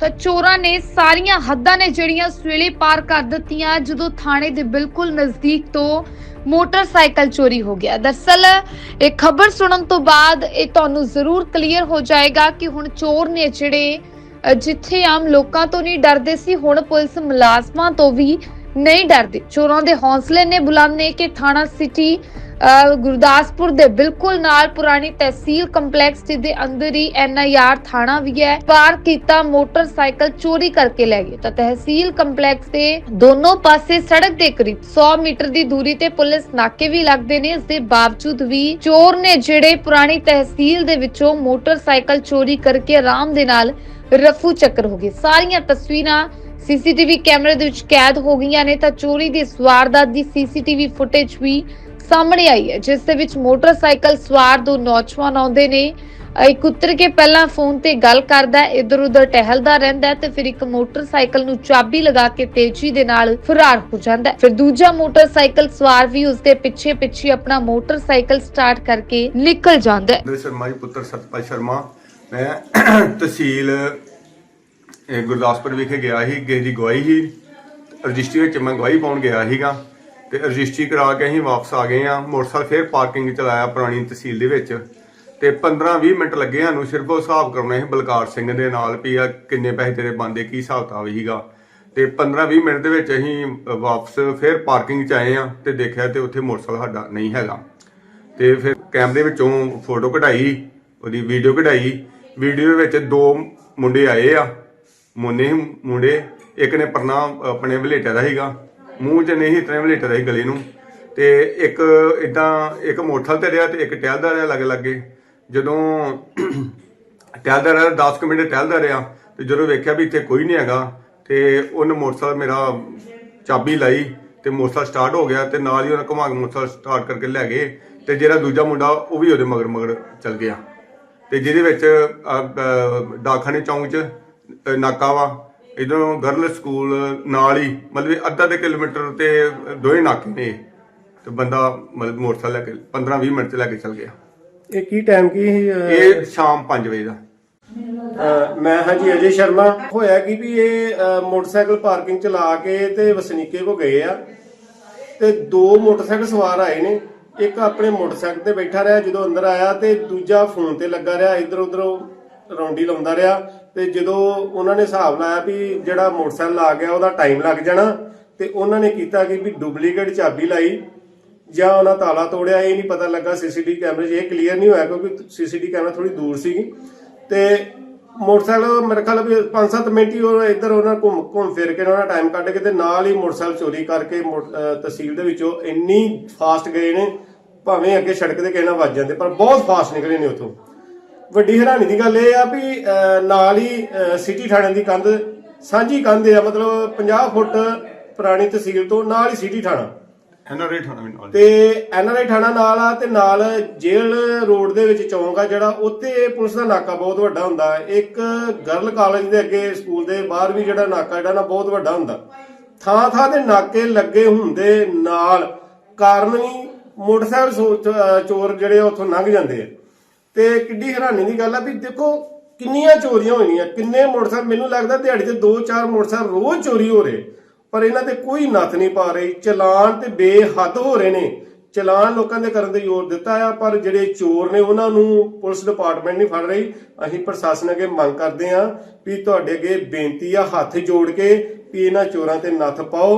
ਤਾਂ ਚੋਰਾਂ ਨੇ ਸਾਰੀਆਂ ਹੱਦਾਂ ਨੇ ਜਿਹੜੀਆਂ ਸਵੇਲੇ ਪਾਰ ਕਰ ਦਿੱਤੀਆਂ ਜਦੋਂ ਥਾਣੇ ਦੇ ਬਿਲਕੁਲ ਨਜ਼ਦੀਕ ਤੋਂ ਮੋਟਰਸਾਈਕਲ ਚੋਰੀ ਹੋ ਗਿਆ। ਦਰਸਲ ਇਹ ਖਬਰ ਸੁਣਨ ਤੋਂ ਬਾਅਦ ਇਹ ਤੁਹਾਨੂੰ ਜ਼ਰੂਰ ਕਲੀਅਰ ਹੋ ਜਾਏਗਾ ਕਿ ਹੁਣ ਚੋਰ ਨੇ ਜਿਹੜੇ ਅ, ਜਿੱਥੇ ਆਮ ਲੋਕਾਂ ਤੋਂ ਨਹੀਂ ਡਰਦੇ ਸੀ ਹੁਣ ਪੁਲਿਸ ਮੁਲਾਜ਼ਮਾਂ ਤੋਂ ਵੀ ਨਹੀਂ ਡਰਦੇ। ਚੋਰਾਂ ਦੇ ਹੌਸਲੇ ਨੇ ਬੁਲੰਦ ਨੇ ਕਿ ਥਾਣਾ ਸਿਟੀ ਗੁਰਦਾਸਪੁਰ ਦੇ ਬਿਲਕੁਲ ਨਾਲ ਪੁਰਾਣੀ ਤਹਿਸੀਲ ਕੰਪਲੈਕਸ ਦੇ ਅੰਦਰ ਹੀ ਐਨਆਈਆਰ ਥਾਣਾ ਵੀ ਹੈ ਪਾਰ ਕੀਤਾ, ਮੋਟਰਸਾਈਕਲ ਚੋਰੀ ਕਰਕੇ ਲੈ ਗਏ। ਤਾਂ ਤਹਿਸੀਲ ਕੰਪਲੈਕਸ ਦੇ ਦੋਨੋਂ ਪਾਸੇ ਸੜਕ ਦੇ ਕਰੀਬ 100 ਮੀਟਰ ਦੀ ਦੂਰੀ ਤੇ ਪੁਲਿਸ ਨਾਕੇ ਵੀ ਲੱਗਦੇ ਨੇ, ਇਸ ਦੇ ਬਾਵਜੂਦ ਵੀ ਚੋਰ ਨੇ ਜਿਹੜੇ ਪੁਰਾਣੀ ਤਹਿਸੀਲ ਦੇ ਵਿੱਚੋਂ ਮੋਟਰਸਾਈਕਲ ਚੋਰੀ ਕਰਕੇ ਆਰਾਮ ਦੇ ਨਾਲ ਰਫੂ ਚੱਕਰ ਹੋ ਗਏ। ਸਾਰੀਆਂ ਤਸਵੀਰਾਂ ਸੀਸੀਟੀਵੀ ਕੈਮਰੇ ਦੇ ਵਿੱਚ ਕੈਦ ਹੋ ਗਈਆਂ ਨੇ, ਤਾਂ ਚੋਰੀ ਦੀ ਇਸ ਵਾਰਦਾਤ ਦੀ ਸੀਸੀਟੀਵੀ ਫੁਟੇਜ ਵੀ ਸਾਹਮਣੇ ਆਈ ਹੈ, ਜਿਸ ਦੇ ਵਿੱਚ ਮੋਟਰਸਾਈਕਲ ਸਵਾਰ ਦੋ ਨੌਜਵਾਨ ਆਉਂਦੇ ਨੇ। ਇੱਕ ਉਤਰ ਕੇ ਪਹਿਲਾਂ ਫੋਨ ਤੇ ਗੱਲ ਕਰਦਾ ਹੈ ਇਧਰ ਉਧਰ ਟਹਿਲਦਾ ਰਹਿੰਦਾ ਹੈ ਤੇ ਫਿਰ ਇੱਕ ਮੋਟਰਸਾਈਕਲ ਨੂੰ ਚਾਬੀ ਲਗਾ ਕੇ ਤੇਜ਼ੀ ਦੇ ਨਾਲ ਫਰਾਰ ਹੋ ਜਾਂਦਾ ਹੈ। ਫਿਰ ਦੂਜਾ ਮੋਟਰਸਾਈਕਲ ਸਵਾਰ ਵੀ ਉਸ ਦੇ ਪਿੱਛੇ ਪਿੱਛੇ ਆਪਣਾ ਮੋਟਰਸਾਈਕਲ ਸਟਾਰਟ ਕਰਕੇ ਨਿਕਲ ਜਾਂਦਾ ਹੈ। ਦੇ ਸ਼ਰਮਾ ਜੀ, ਪੁੱਤਰ ਸਤਪਾਲ ਸ਼ਰਮਾ। ਮੈਂ ਤਹਿਸੀਲ ਗੁਰਦਾਸਪੁਰ ਵਿਖੇ ਗਿਆ ਸੀ, ਕਿਸੇ ਦੀ ਗਵਾਹੀ ਸੀ। ਰਜਿਸਟਰੀ ਵਿੱਚ ਮੈਂ ਗਵਾਹੀ ਪਾਉਣ ਗਿਆ ਸੀਗਾ। ਤੇ ਰਜਿਸਟਰੀ ਕਰਾ ਕੇ ਅਸੀਂ ਵਾਪਸ ਆ ਗਏ ਆ ਮੋਟਰਸਾਈਕਲ ਫੇਰ ਪਾਰਕਿੰਗ ਚਲਾਇਆ ਪੁਰਾਣੀ ਤਹਿਸੀਲ ਦੇ ਵਿੱਚ। ਤੇ 15-20 ਮਿੰਟ ਲੱਗੇ ਸਾਨੂੰ, ਸਿਰਫ ਉਹ ਹਿਸਾਬ ਕਰਾਉਣਾ ਸੀ ਬਲਕਾਰ ਸਿੰਘ ਦੇ ਨਾਲ ਵੀ ਆ ਕਿੰਨੇ ਪੈਸੇ ਤੇਰੇ ਬੰਦੇ ਕੀ ਹਿਸਾਬ ਕਿਤਾਬ ਸੀਗਾ। ਤੇ 15-20 ਮਿੰਟ ਦੇ ਵਿੱਚ ਅਸੀਂ ਵਾਪਸ ਫੇਰ ਪਾਰਕਿੰਗ ਚ ਆਏ ਆ ਤੇ ਦੇਖਿਆ ਤੇ ਉੱਥੇ ਮੋਟਰਸਾਈਕਲ ਸਾਡਾ ਨਹੀਂ ਹੈਗਾ। ਤੇ ਫਿਰ ਕੈਮਰੇ ਵਿੱਚੋਂ ਫੋਟੋ ਕਢਾਈ, ਉਹਦੀ ਵੀਡੀਓ ਕਢਾਈ। ਵੀਡੀਓ ਵਿੱਚ ਦੋ ਮੁੰਡੇ ਆਏ ਆ। ਮੋਨੇ ਮੁੰਡੇ, ਇੱਕ ਨੇ ਪਰਨਾ ਆਪਣੇ ਵਲੇਟੇ ਦਾ ਸੀਗਾ। ਮੂੰਹ 'ਚ ਨਹੀਂ ਇਤਨੇ ਵਲੇਟੇ ਦਾ ਸੀ ਗਲੇ ਨੂੰ। ਤੇ ਇੱਕ ਇਦਾਂ ਇੱਕ ਮੋਟਰਸਾਈਕਲ ਤੇ ਰਿਹਾ ਤੇ ਇੱਕ ਟਹਿਲਦਾ ਰਿਹਾ ਲੱਗ ਲੱਗੇ। ਜਦੋਂ ਟਹਿਲਦਾ ਰਿਹਾ 10 ਕੁ ਮਿੰਟ ਟਹਿਲਦਾ ਰਿਹਾ, ਤੇ ਜਦੋਂ ਵੇਖਿਆ ਵੀ ਇੱਥੇ ਕੋਈ ਨਹੀਂ ਹੈਗਾ, ਤੇ ਉਹਨੇ ਮੋਟਰਸਾਈਕਲ ਮੇਰਾ ਚਾਬੀ ਲਾਈ ਤੇ ਮੋਟਰਸਾਈਕਲ ਸਟਾਰਟ ਹੋ ਗਿਆ ਤੇ ਨਾਲ ਹੀ ਉਹਨੇ ਘੁਮਾ ਕੇ ਮੋਟਰਸਾਈਕਲ ਸਟਾਰਟ ਕਰਕੇ ਲੈ ਗਏ ਤੇ ਜਿਹੜਾ ਦੂਜਾ ਮੁੰਡਾ, ਉਹ ਵੀ ਉਹਦੇ ਮਗਰ ਮਗਰ ਚੱਲ ਗਿਆ। ਤੇ ਜਿਹਦੇ ਵਿੱਚ ਡਾਖਾਨੇ ਚੌਂਕ 'ਚ ਨਾਕਾ ਵਾ ਇਧਰੋਂ ਗਰਲ ਸਕੂਲ ਨਾਲ ਹੀ ਮਤਲਬ ਅੱਧਾ ਦੇ ਕਿਲੋਮੀਟਰ ਤੇ ਦੋਵੇਂ ਨਾਕੇ ਨੇ ਤੇ ਬੰਦਾ ਮਤਲਬ ਮੋਟਰਸਾਈਕਲ ਲੈ ਕੇ 15-20 ਮਿੰਟ 'ਚ ਲੈ ਕੇ ਚੱਲ ਗਿਆ। ਇਹ ਕੀ ਟਾਈਮ ਕੀ ਸੀ ਅਹ, ਇਹ ਸ਼ਾਮ 5 ਵਜੇ ਦਾ। ਅਹ, ਮੈਂ ਹਾਂਜੀ ਅਜੇ ਸ਼ਰਮਾ। ਹੋਇਆ ਕਿ ਵੀ ਇਹ ਅਹ, ਮੋਟਰਸਾਈਕਲ ਪਾਰਕਿੰਗ ਚ ਲਾ ਕੇ ਤੇ ਵਸਨੀਕੇ ਕੋ ਗਏ ਆ। ਤੇ ਦੋ ਮੋਟਰਸਾਈਕਲ ਸਵਾਰ ਆਏ ਨੇ। ਇੱਕ ਆਪਣੇ ਮੋਟਰਸਾਈਕਲ ਤੇ ਬੈਠਾ ਰਿਹਾ ਜਦੋਂ ਅੰਦਰ ਆਇਆ ਤੇ ਦੂਜਾ ਫੋਨ ਤੇ ਲੱਗਾ ਰਿਹਾ ਇਧਰ ਉਧਰ ਰੌਂਡੀ ਲਾਉਂਦਾ ਰਿਹਾ। ਤੇ ਜਦੋਂ ਉਹਨਾਂ ਨੇ ਹਿਸਾਬ ਲਾਇਆ ਵੀ ਜਿਹੜਾ ਮੋਟਰਸਾਈਕਲ ਆ ਗਿਆ, ਉਹਦਾ ਟਾਈਮ ਲੱਗ ਜਾਣਾ, ਤੇ ਉਹਨਾਂ ਨੇ ਕੀਤਾ ਕਿ ਵੀ ਡੁਪਲੀਕੇਟ ਚਾਬੀ ਲਾਈ ਜਾਂ ਉਹਨਾਂ ਤਾਲਾ ਤੋੜਿਆ, ਇਹ ਨਹੀਂ ਪਤਾ ਲੱਗਾ ਸੀਸੀਟੀਵੀ ਕੈਮਰੇ 'ਚ, ਇਹ ਕਲੀਅਰ ਨਹੀਂ ਹੋਇਆ ਕਿਉਂਕਿ ਸੀਸੀਟੀਵੀ ਕੈਮਰਾ ਥੋੜੀ ਦੂਰ ਸੀਗੀ। ਤੇ ਮੋਟਰਸਾਈਕਲ ਮੇਰੇ ਖਿਆਲ ਵੀ 5-7 ਮਿੰਟ ਹੀ ਉਹ ਇੱਧਰ ਉਹਨਾਂ ਘੁੰਮ ਘੁੰਮ ਫਿਰ ਕੇ ਉਹਨਾਂ ਟਾਈਮ ਕੱਢ ਕੇ ਤੇ ਨਾਲ ਹੀ ਮੋਟਰਸਾਈਕਲ ਚੋਰੀ ਕਰਕੇ ਮੋ- ਤਹਿਸੀਲ ਦੇ ਵਿੱਚੋਂ ਇੰਨੀ ਫਾਸਟ ਗਏ ਨੇ, ਭਾਵੇਂ ਅੱਗੇ ਸੜਕ ਤੇ ਕਹਿਣਾ ਵੱਜ ਜਾਂਦੇ, ਪਰ ਬਹੁਤ ਫਾਸਟ ਨਿਕਲੇ ਨੇ ਉੱਥੋਂ। ਵੱਡੀ ਹੈਰਾਨੀ ਦੀ ਗੱਲ ਇਹ ਆ ਵੀ ਨਾਲ ਹੀ ਸਿਟੀ ਥਾਣੇ ਦੀ ਕੰਧ ਸਾਂਝੀ ਕੰਧ ਆ ਮਤਲਬ 50 ਫੁੱਟ ਪੁਰਾਣੀ ਤਹਿਸੀਲ ਤੋਂ ਨਾਲ ਹੀ ਸਿਟੀ ਥਾਣਾ ਐਨਆਰਏ ਥਾਣਾ ਵੀ ਨਾਲ ਤੇ ਐਨਆਰਆਈ ਥਾਣਾ ਨਾਲ ਆ ਤੇ ਨਾਲ ਜੇਲ੍ਹ ਰੋਡ ਦੇ ਵਿੱਚ ਚੌਂਕ ਆ ਜਿਹੜਾ ਉੱਥੇ ਪੁਲਿਸ ਦਾ ਨਾਕਾ ਬਹੁਤ ਵੱਡਾ ਹੁੰਦਾ। ਇੱਕ ਗਰਲ ਕਾਲਜ ਦੇ ਅੱਗੇ ਸਕੂਲ ਦੇ ਬਾਹਰ ਵੀ ਜਿਹੜਾ ਨਾਕਾ ਜਿਹੜਾ ਨਾ ਬਹੁਤ ਵੱਡਾ ਹੁੰਦਾ। ਥਾਂ ਥਾਂ ਤੇ ਨਾਕੇ ਲੱਗੇ ਹੁੰਦੇ ਨਾਲ ਕਾਰਨ ਵੀ ਮੋਟਰਸਾਈਕਲ ਚੋਰ ਜਿਹੜੇ ਉੱਥੋਂ ਲੰਘ ਜਾਂਦੇ ਆ। ਤੇ ਕਿੱਡੀ ਹੈਰਾਨੀ ਦੀ ਗੱਲ ਆ ਵੀ ਦੇਖੋ ਕਿੰਨੀਆਂ ਚੋਰੀਆਂ ਹੋਈਆਂ, ਕਿੰਨੇ ਮੋਟਰਸਾਈਕਲ, ਮੈਨੂੰ ਲੱਗਦਾ ਦਿਹਾੜੀ ਤੇ 2-4 ਮੋਟਰਸਾਈਕਲ ਰੋਜ਼ ਚੋਰੀ ਹੋ ਰਹੇ, ਪਰ ਇਹਨਾਂ ਤੇ ਕੋਈ ਨੱਥ ਨਹੀਂ ਪਾ ਰਹੀ, ਚਲਾਨ ਤੇ ਬੇਹੱਦ ਹੋ ਰਹੇ ਨੇ, ਚਲਾਨ ਲੋਕਾਂ ਦੇ ਕਰਨ ਤੇ ਜ਼ੋਰ ਦਿੱਤਾ ਆ, ਪਰ ਜਿਹੜੇ ਚੋਰ ਨੇ ਉਹਨਾਂ ਨੂੰ ਪੁਲਿਸ ਡਿਪਾਰਟਮੈਂਟ ਨਹੀਂ ਫੜ ਰਹੀ, ਅਸੀਂ ਪ੍ਰਸ਼ਾਸਨ ਅੱਗੇ ਮੰਗ ਕਰਦੇ ਆ ਵੀ ਤੁਹਾਡੇ ਅੱਗੇ ਬੇਨਤੀ ਆ, ਹੱਥ ਜੋੜ ਕੇ ਵੀ ਇਹਨਾਂ ਚੋਰਾਂ ਤੇ ਨੱਥ ਪਾਓ